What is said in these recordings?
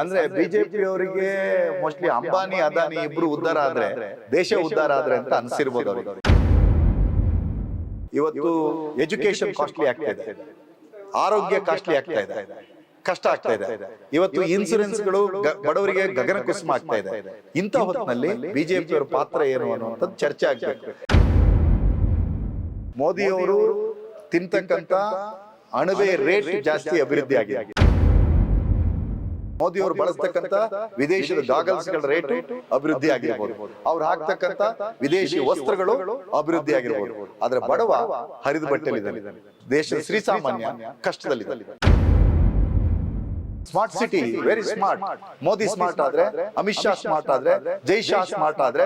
ಅಂದ್ರೆ ಬಿಜೆಪಿ ಅವರಿಗೆ ಮೋಸ್ಟ್ಲಿ ಅಂಬಾನಿ ಅದಾನಿ ಇಬ್ರು ಉದ್ದಾರ ಆದ್ರೆ ದೇಶ ಉದ್ದಾರ ಆದ್ರೆ ಅಂತ ಅನ್ಸಿರ್ಬೋದು ಅವ್ರಿಗೆ. ಇವತ್ತು ಎಜುಕೇಶನ್ ಕಾಸ್ಟ್ಲಿ ಆಗ್ತಾ ಇದೆ. ಆರೋಗ್ಯ ಕಾಸ್ಟ್ಲಿ ಆಗ್ತಾ ಇದೆ. ಕಷ್ಟ ಆಗ್ತಾ ಇದೆ. ಇವತ್ತು ಇನ್ಸೂರೆನ್ಸ್ಗಳು ಬಡವರಿಗೆ ಗಗನ ಕುಸುಮ ಆಗ್ತಾ ಇದೆ. ಇಂಥ ಹೊತ್ತಿನಲ್ಲಿ ಬಿಜೆಪಿ ಅವರ ಪಾತ್ರ ಏನು ಅನ್ನುವಂಥದ್ದು ಚರ್ಚೆ ಆಗ್ಬೇಕು. ಮೋದಿ ಅವರು ತಿಂತಕ್ಕಂತ ಅಣಬೆ ರೇಟ್ ಜಾಸ್ತಿ ಅಭಿವೃದ್ಧಿ ಆಗಿದೆ. ಮೋದಿ ಅವರು ಬಳಸ್ತಕ್ಕಂತ ವಿದೇಶದ ಡಾಗಲ್ಸ್ಗಳ ರೇಟ್ ಅಭಿವೃದ್ಧಿ ಆಗಿರ್ಬೋದು. ಅವ್ರು ಹಾಕ್ತಕ್ಕಂತ ವಿದೇಶಿ ವಸ್ತ್ರಗಳು ಅಭಿವೃದ್ಧಿ ಆಗಿರ್ಬೋದು. ಆದ್ರೆ ಬಡವ ಹರಿದು ಬಟ್ಟೆಲಿದ್ದಾನೆ. ದೇಶದ ಶ್ರೀಸಾಮಾನ್ಯ ಕಷ್ಟದಲ್ಲಿದ್ದಾನೆ. Smart city very smart Modi smart ಆದ್ರೆ ಅಮಿತ್ ಶಾ ಸ್ಮಾರ್ಟ್ ಆದ್ರೆ ಜೈ ಶಾ ಸ್ಮಾರ್ಟ್ ಆದ್ರೆ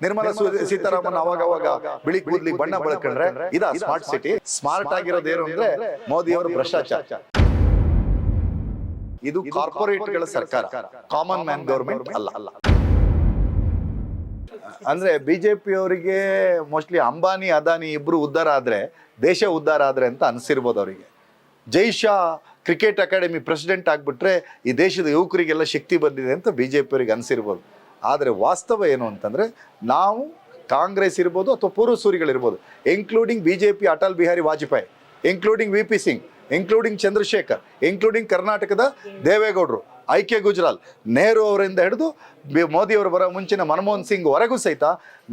ನಿರ್ಮಲಾ ಸೀತಾರಾಮನ್ ಅವಾಗ ಅವಾಗ ಬಿಳಿ ಕೂದ್ಲಿ ಬಣ್ಣ ಬಳಕೊಂಡ್ರೆ ಇದ ಸ್ಮಾರ್ಟ್ ಸಿಟಿ ಸ್ಮಾರ್ಟ್ ಆಗಿರೋದೇನು ಅಂದ್ರೆ ಮೋದಿ ಅವರು ಭ್ರಷ್ಟಾಚಾರ. ಇದು ಕಾರ್ಪೊರೇಟ್ಗಳ ಸರ್ಕಾರ. ಕಾಮನ್ ಮ್ಯಾನ್ ಗೌರ್ಮೆಂಟ್ ಅಲ್ಲ. ಅಲ್ಲ. ಅಂದ್ರೆ ಬಿಜೆಪಿ ಅವರಿಗೆ ಮೋಸ್ಟ್ಲಿ ಅಂಬಾನಿ ಅದಾನಿ ಇಬ್ರು ಉದ್ಧಾರ ಆದ್ರೆ ದೇಶ ಉದ್ಧಾರ ಆದ್ರೆ ಅಂತ ಅನ್ಸಿರ್ಬೋದು ಅವರಿಗೆ. Jay Shah cricket academy president ಆಗ್ಬಿಟ್ರೆ ಈ ದೇಶದ ಯುವಕರಿಗೆಲ್ಲ ಶಕ್ತಿ ಬಂದಿದೆ ಅಂತ ಬಿಜೆಪಿ ಅವರಿಗೆ ಅನ್ಸಿರ್ಬೋದು. ಆದರೆ ವಾಸ್ತವ ಏನು ಅಂತಂದ್ರೆ ನಾವು ಕಾಂಗ್ರೆಸ್ ಇರ್ಬೋದು ಅಥವಾ ಪೂರ್ವಸೂರಿಗಳಿರ್ಬೋದು including BJP Atal Bihari Vajpayee including V P Singh. Including Chandrashekhar including ಕರ್ನಾಟಕದ ದೇವೇಗೌಡರು ಐ ಕೆ ಗುಜರಾಲ್ ನೆಹರು ಅವರಿಂದ ಹಿಡಿದು ಮೋದಿ ಅವರು ಬರೋ ಮುಂಚಿನ ಮನಮೋಹನ್ ಸಿಂಗ್ ವರೆಗೂ ಸಹಿತ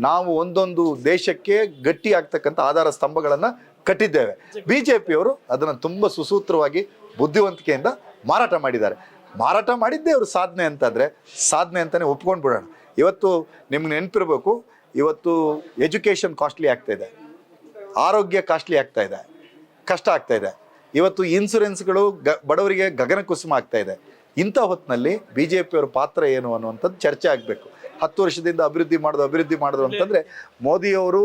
ನಾವು ಒಂದೊಂದು ದೇಶಕ್ಕೆ ಗಟ್ಟಿ ಆಗ್ತಕ್ಕಂಥ ಆಧಾರ ಸ್ತಂಭಗಳನ್ನು ಕಟ್ಟಿದ್ದೇವೆ. ಬಿ ಜೆ ಪಿಯವರು ಅದನ್ನು ತುಂಬ ಸುಸೂತ್ರವಾಗಿ, ಬುದ್ಧಿವಂತಿಕೆಯಿಂದ ಮಾರಾಟ ಮಾಡಿದ್ದಾರೆ. ಮಾರಾಟ ಮಾಡಿದ್ದೇ ಅವರು ಸಾಧನೆ ಅಂತಂದರೆ, ಸಾಧನೆ ಅಂತಲೇ ಒಪ್ಕೊಂಡು ಬಿಡೋಣ ಇವತ್ತು ನಿಮ್ಗೆ ನೆನಪಿರಬೇಕು, ಇವತ್ತು ಎಜುಕೇಷನ್ ಕಾಸ್ಟ್ಲಿ ಆಗ್ತಾಯಿದೆ ಆರೋಗ್ಯ ಕಾಸ್ಟ್ಲಿ ಆಗ್ತಾಯಿದೆ ಕಷ್ಟ ಆಗ್ತಾ ಇದೆ. ಇವತ್ತು ಇನ್ಸೂರೆನ್ಸ್ಗಳು ಗ, ಬಡವರಿಗೆ ಗಗನ ಕುಸುಮ ಆಗ್ತಾ ಇದೆ. ಇಂಥ ಹೊತ್ತಿನಲ್ಲಿ ಬಿ ಜೆ ಪಿಯವರ ಪಾತ್ರ ಏನು ಅನ್ನುವಂಥದ್ದು ಚರ್ಚೆ ಆಗಬೇಕು. ಹತ್ತು ವರ್ಷದಿಂದ ಅಭಿವೃದ್ಧಿ ಮಾಡೋದು ಅಭಿವೃದ್ಧಿ ಮಾಡೋದು ಅಂತಂದರೆ ಮೋದಿಯವರು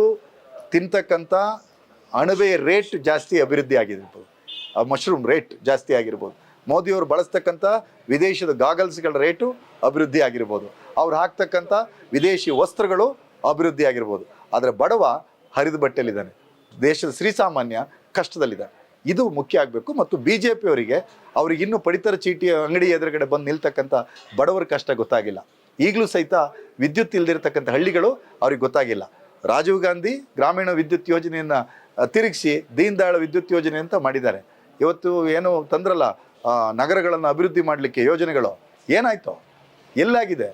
ತಿಂತಕ್ಕಂಥ ಅಣಬೆ ರೇಟ್ ಜಾಸ್ತಿ ಅಭಿವೃದ್ಧಿ ಆಗಿರ್ಬೋದು. ಆ ಮಶ್ರೂಮ್ ರೇಟ್ ಜಾಸ್ತಿ ಆಗಿರ್ಬೋದು. ಮೋದಿಯವರು ಬಳಸ್ತಕ್ಕಂಥ ವಿದೇಶದ ಗಾಗಲ್ಸ್ಗಳ ರೇಟು ಅಭಿವೃದ್ಧಿ ಆಗಿರ್ಬೋದು. ಅವ್ರು ಹಾಕ್ತಕ್ಕಂಥ ವಿದೇಶಿ ವಸ್ತ್ರಗಳು ಅಭಿವೃದ್ಧಿ ಆಗಿರ್ಬೋದು. ಆದರೆ ಬಡವ ಹರಿದು ಬಟ್ಟೆಲಿದ್ದಾನೆ ದೇಶದ ಶ್ರೀಸಾಮಾನ್ಯ ಕಷ್ಟದಲ್ಲಿದ್ದಾನೆ. ಇದು ಮುಖ್ಯ ಆಗಬೇಕು. ಮತ್ತು ಬಿ ಜೆ ಪಿಯವರಿಗೆ ಅವ್ರಿಗೆ ಇನ್ನೂ ಪಡಿತರ ಚೀಟಿ ಅಂಗಡಿ ಎದುರುಗಡೆ ಬಂದು ನಿಲ್ತಕ್ಕಂಥ ಬಡವರ ಕಷ್ಟ ಗೊತ್ತಾಗಿಲ್ಲ. ಈಗಲೂ ಸಹಿತ ವಿದ್ಯುತ್ ಇಲ್ದಿರತಕ್ಕಂಥ ಹಳ್ಳಿಗಳು ಅವ್ರಿಗೆ ಗೊತ್ತಾಗಿಲ್ಲ. ರಾಜೀವ್ ಗಾಂಧಿ ಗ್ರಾಮೀಣ ವಿದ್ಯುತ್ ಯೋಜನೆಯನ್ನು ತಿರುಗಿಸಿ ದೀನ್ ದಯಾಳ ವಿದ್ಯುತ್ ಯೋಜನೆ ಅಂತ ಮಾಡಿದ್ದಾರೆ. ಇವತ್ತು ಏನು ತಂದ್ರಲ್ಲ ನಗರಗಳನ್ನು ಅಭಿವೃದ್ಧಿ ಮಾಡಲಿಕ್ಕೆ ಯೋಜನೆಗಳು. ಏನಾಯ್ತು? ಎಲ್ಲಾಗಿದೆ?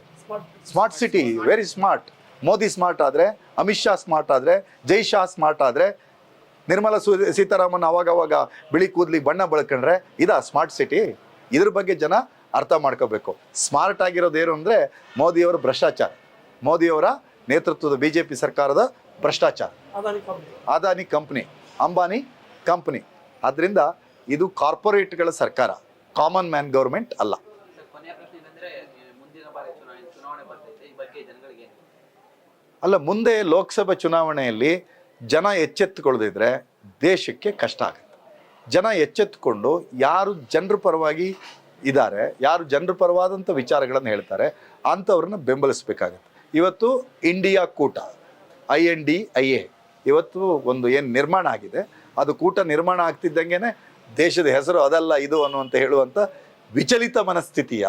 Smart city very smart Modi smart ಆದರೆ, ಅಮಿತ್ ಶಾ ಸ್ಮಾರ್ಟ್ ಆದರೆ, ಜೈ ಶಾ ಸ್ಮಾರ್ಟ್ ಆದರೆ ನಿರ್ಮಲಾ ಸು ಸೀತಾರಾಮನ್ ಅವಾಗ ಅವಾಗ ಬಿಳಿ ಕೂದಲಿ ಬಣ್ಣ ಬಳಕೊಂಡ್ರೆ ಇದ ಸ್ಮಾರ್ಟ್ ಸಿಟಿ. ಇದ್ರ ಬಗ್ಗೆ ಜನ ಅರ್ಥ ಮಾಡ್ಕೋಬೇಕು. ಸ್ಮಾರ್ಟ್ ಆಗಿರೋದೇನು ಅಂದರೆ ಮೋದಿಯವರ ಭ್ರಷ್ಟಾಚಾರ. ಮೋದಿಯವರ ನೇತೃತ್ವದ ಬಿ ಜೆ ಪಿ ಸರ್ಕಾರದ ಭ್ರಷ್ಟಾಚಾರ. ಅದಾನಿ ಕಂಪ್ನಿ. ಅಂಬಾನಿ ಕಂಪ್ನಿ. ಆದ್ದರಿಂದ ಇದು ಕಾರ್ಪೊರೇಟ್ಗಳ ಸರ್ಕಾರ. ಕಾಮನ್ ಮ್ಯಾನ್ ಗೌರ್ಮೆಂಟ್ ಅಲ್ಲ. ಏನು ಅಲ್ಲ ಮುಂದೆ ಲೋಕಸಭಾ ಚುನಾವಣೆಯಲ್ಲಿ ಜನ ಎಚ್ಚೆತ್ತುಕೊಳ್ಳದಿದ್ರೆ ದೇಶಕ್ಕೆ ಕಷ್ಟ ಆಗುತ್ತೆ. ಜನ ಎಚ್ಚೆತ್ತುಕೊಂಡು ಯಾರು ಜನರ ಪರವಾಗಿ ಇದ್ದಾರೆ, ಯಾರು ಜನರ ಪರವಾದಂಥ ವಿಚಾರಗಳನ್ನು ಹೇಳ್ತಾರೆ, ಅಂಥವ್ರನ್ನ ಬೆಂಬಲಿಸಬೇಕಾಗತ್ತೆ. ಇವತ್ತು ಇಂಡಿಯಾ ಕೂಟ, I N D I A, ಇವತ್ತು ಒಂದು ಏನು ನಿರ್ಮಾಣ ಆಗಿದೆ, ಅದು ಕೂಟ ನಿರ್ಮಾಣ ಆಗ್ತಿದ್ದಂಗೆ ದೇಶದ ಹೆಸರು ಅದಲ್ಲ, ಇದು ಅನ್ನುವಂಥ ಹೇಳುವಂಥ ವಿಚಲಿತ ಮನಸ್ಥಿತಿಯ,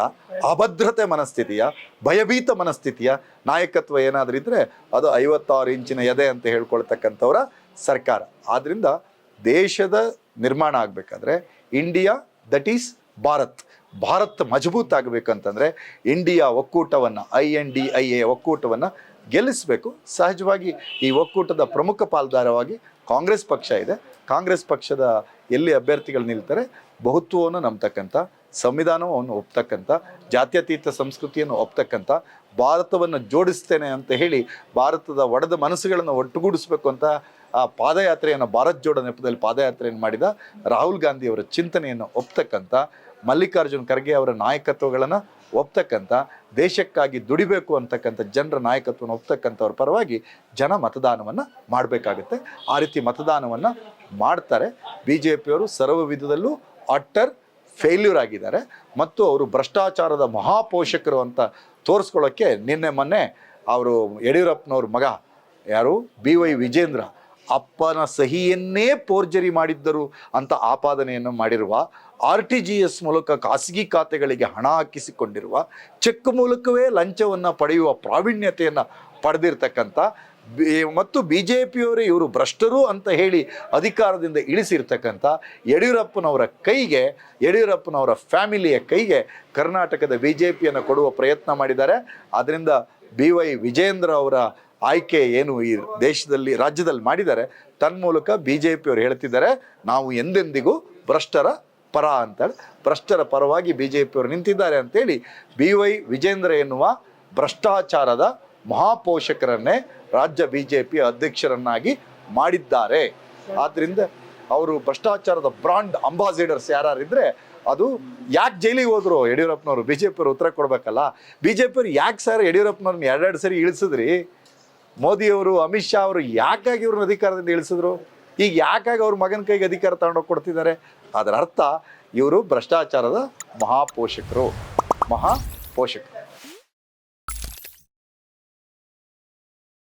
ಅಭದ್ರತೆ ಮನಸ್ಥಿತಿಯ, ಭಯಭೀತ ಮನಸ್ಥಿತಿಯ ನಾಯಕತ್ವ ಏನಾದರೂ ಇದ್ದರೆ ಅದು ಐವತ್ತಾರು ಇಂಚಿನ ಎದೆ ಅಂತ ಹೇಳ್ಕೊಳ್ತಕ್ಕಂಥವರ ಸರ್ಕಾರ. ಆದ್ದರಿಂದ ದೇಶದ ನಿರ್ಮಾಣ ಆಗಬೇಕಾದ್ರೆ India that is Bharat. Bharat ಮಜಬೂತ್ ಆಗಬೇಕಂತಂದರೆ India ಒಕ್ಕೂಟವನ್ನು, I N D I A ಒಕ್ಕೂಟವನ್ನು ಗೆಲ್ಲಿಸಬೇಕು. ಸಹಜವಾಗಿ ಈ ಒಕ್ಕೂಟದ ಪ್ರಮುಖ ಪಾಲ್ದಾರವಾಗಿ ಕಾಂಗ್ರೆಸ್ ಪಕ್ಷ ಇದೆ. ಕಾಂಗ್ರೆಸ್ ಪಕ್ಷದ ಎಲ್ಲಿ ಅಭ್ಯರ್ಥಿಗಳು ನಿಲ್ತಾರೆ? ಬಹುತ್ವವನ್ನು ನಂಬ್ತಕ್ಕಂಥ ಸಂವಿಧಾನವನ್ನು ಒಪ್ತಕ್ಕಂಥ, ಜಾತ್ಯತೀತ ಸಂಸ್ಕೃತಿಯನ್ನು ಒಪ್ತಕ್ಕಂಥ, ಭಾರತವನ್ನು ಜೋಡಿಸ್ತೇನೆ ಅಂತ ಹೇಳಿ ಭಾರತದ ಒಡೆದ ಮನಸ್ಸುಗಳನ್ನು ಒಟ್ಟುಗೂಡಿಸಬೇಕು ಅಂತ ಆ ಪಾದಯಾತ್ರೆಯನ್ನು ಭಾರತ್ ಜೋಡೋ ನೆಪದಲ್ಲಿ ಪಾದಯಾತ್ರೆಯನ್ನು ಮಾಡಿದ ರಾಹುಲ್ ಗಾಂಧಿಯವರ ಚಿಂತನೆಯನ್ನು ಒಪ್ತಕ್ಕಂಥ, ಮಲ್ಲಿಕಾರ್ಜುನ್ ಖರ್ಗೆ ಅವರ ನಾಯಕತ್ವಗಳನ್ನು ಒಪ್ತಕ್ಕಂಥ, ದೇಶಕ್ಕಾಗಿ ದುಡಿಬೇಕು ಅಂತಕ್ಕಂಥ ಜನರ ನಾಯಕತ್ವವನ್ನು ಒಪ್ತಕ್ಕಂಥವ್ರ ಪರವಾಗಿ ಜನ ಮತದಾನವನ್ನು ಮಾಡಬೇಕಾಗುತ್ತೆ. ಆ ರೀತಿ ಮತದಾನವನ್ನು ಮಾಡ್ತಾರೆ. ಬಿ ಜೆ ಪಿಯವರು ಸರ್ವ ವಿಧದಲ್ಲೂ ಅಟ್ಟರ್ ಫೇಲ್ಯೂರ್ ಆಗಿದ್ದಾರೆ. ಮತ್ತು ಅವರು ಭ್ರಷ್ಟಾಚಾರದ ಮಹಾಪೋಷಕರು ಅಂತ ತೋರಿಸ್ಕೊಳ್ಳೋಕ್ಕೆ ನಿನ್ನೆ ಮೊನ್ನೆ ಅವರು ಯಡಿಯೂರಪ್ಪನವ್ರ ಮಗ ಯಾರು? ಬಿ ವೈ ವಿಜೇಂದ್ರ ಅಪ್ಪನ ಸಹಿಯನ್ನೇ ಪೋರ್ಜರಿ ಮಾಡಿದ್ದರು ಅಂತ ಆಪಾದನೆಯನ್ನು ಮಾಡಿರುವ ಆರ್ ಟಿ ಜಿ ಎಸ್ ಮೂಲಕ ಖಾಸಗಿ ಖಾತೆಗಳಿಗೆ ಹಣ ಹಾಕಿಸಿಕೊಂಡಿರುವ ಚೆಕ್ ಮೂಲಕವೇ ಲಂಚವನ್ನು ಪಡೆಯುವ ಪ್ರಾವೀಣ್ಯತೆಯನ್ನು ಪಡೆದಿರ್ತಕ್ಕಂಥ ಮತ್ತು ಬಿ ಜೆ ಪಿಯವರೇ ಇವರು ಭ್ರಷ್ಟರು ಅಂತ ಹೇಳಿ ಅಧಿಕಾರದಿಂದ ಇಳಿಸಿರ್ತಕ್ಕಂಥ ಯಡಿಯೂರಪ್ಪನವರ ಕೈಗೆ, ಯಡಿಯೂರಪ್ಪನವರ ಫ್ಯಾಮಿಲಿಯ ಕೈಗೆ ಕರ್ನಾಟಕದ ಬಿ ಜೆ ಪಿಯನ್ನು ಕೊಡುವ ಪ್ರಯತ್ನ ಮಾಡಿದ್ದಾರೆ. ಆದ್ದರಿಂದ ಬಿ ವೈ ವಿಜೇಂದ್ರ ಅವರ ಆಯ್ಕೆ ಏನು ಈ ದೇಶದಲ್ಲಿ, ರಾಜ್ಯದಲ್ಲಿ ಮಾಡಿದ್ದಾರೆ, ತನ್ಮೂಲಕ ಬಿ ಜೆ ಪಿಯವರು ಹೇಳ್ತಿದ್ದಾರೆ, ನಾವು ಎಂದೆಂದಿಗೂ ಭ್ರಷ್ಟರ ಪರ ಅಂತೇಳಿ ಭ್ರಷ್ಟರ ಪರವಾಗಿ ಬಿ ಜೆ ಪಿಯವರು ನಿಂತಿದ್ದಾರೆ ಅಂತೇಳಿ ಬಿ ವೈ ವಿಜೇಂದ್ರ ಎನ್ನುವ ಭ್ರಷ್ಟಾಚಾರದ ಮಹಾಪೋಷಕರನ್ನೇ ರಾಜ್ಯ ಬಿ ಜೆ ಪಿ ಅಧ್ಯಕ್ಷರನ್ನಾಗಿ ಮಾಡಿದ್ದಾರೆ. ಆದ್ದರಿಂದ ಅವರು ಭ್ರಷ್ಟಾಚಾರದ ಬ್ರಾಂಡ್ ಅಂಬಾಸಿಡರ್ಸ್ ಯಾರಿದ್ರೆ ಅದು ಯಾಕೆ ಜೈಲಿಗೆ ಹೋದ್ರು? ಯಡಿಯೂರಪ್ಪನವರು ಬಿ ಜೆ ಪಿಯವರು ಉತ್ತರ ಕೊಡಬೇಕಲ್ಲ? ಬಿ ಜೆ ಪಿಯವರು ಯಾಕೆ ಸರ್ ಯಡಿಯೂರಪ್ಪನವ್ರನ್ನ ಎರಡೆರಡು ಸರಿ ಇಳಿಸಿದ್ರಿ? ಮೋದಿಯವರು, ಅಮಿತ್ ಶಾ ಅವರು ಯಾಕಾಗಿ ಇವ್ರನ್ನ ಅಧಿಕಾರದಿಂದ ಇಳಿಸಿದ್ರು? ಈಗ ಯಾಕಾಗಿ ಅವ್ರ ಮಗನ ಕೈಗೆ ಅಧಿಕಾರ ತಗೊಂಡೋಗಿ ಕೊಡ್ತಿದ್ದಾರೆ? ಅದರ ಅರ್ಥ ಇವರು ಭ್ರಷ್ಟಾಚಾರದ ಮಹಾಪೋಷಕರು. ಮಹಾ ಪೋಷಕರು